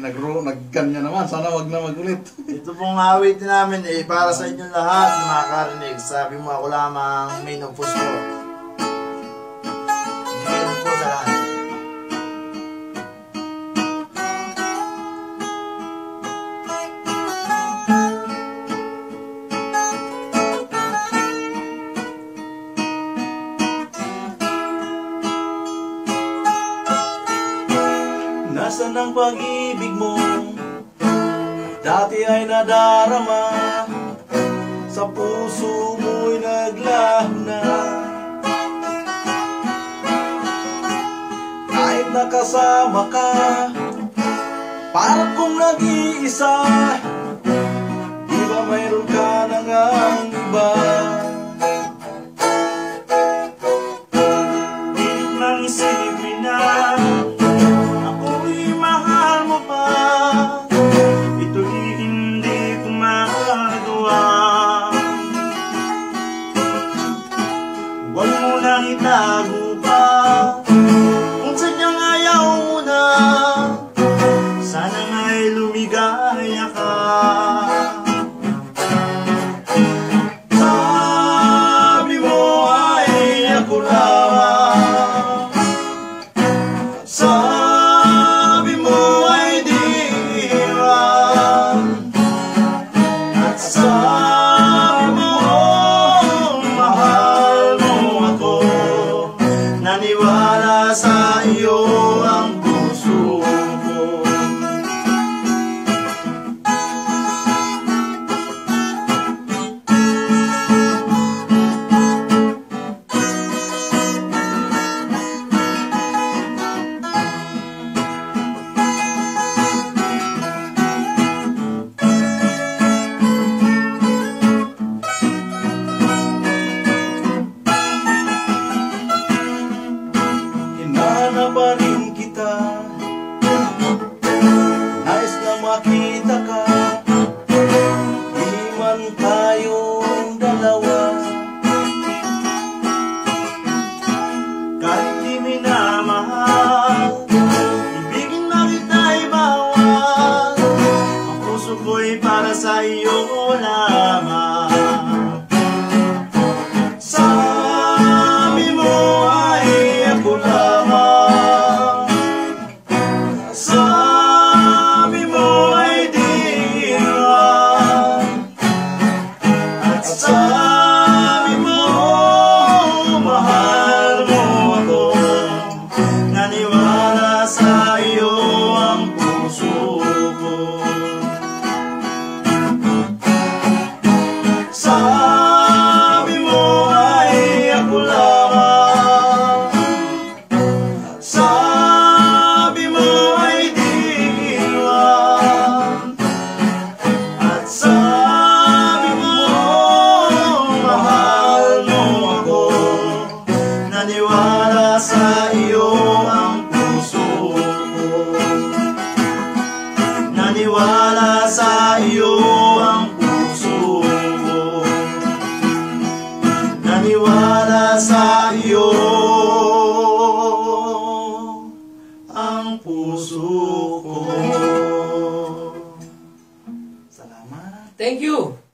nagro, nagkanya naman. Sana wag na magulit. Ito pong awit namin eh, para sa inyong lahat na makakarinig. Sabi mo ako lamang main of Nasaan ang pag-ibig mo? Dati ay nadarama Sa puso mo'y naglaho na Kahit nakasama ka Parang kung nag-iisa Di ba mayroon ka na ngang iba? Itago pa Kung sadyang ayaw mo na Sana nga'y lumigaya ka. Sabi mo ay ako lamang sabi sa Hinanap pa rin kita. Nais na makita ka. Di man tayong dalawa. Kahit di minamahal Ibigin na kita'y bawal. Ang puso ko'y para sa iyo lamang Nagpapala sa iyo ang puso ko Naniwala sa iyo ang puso ko Salamat. Thank you.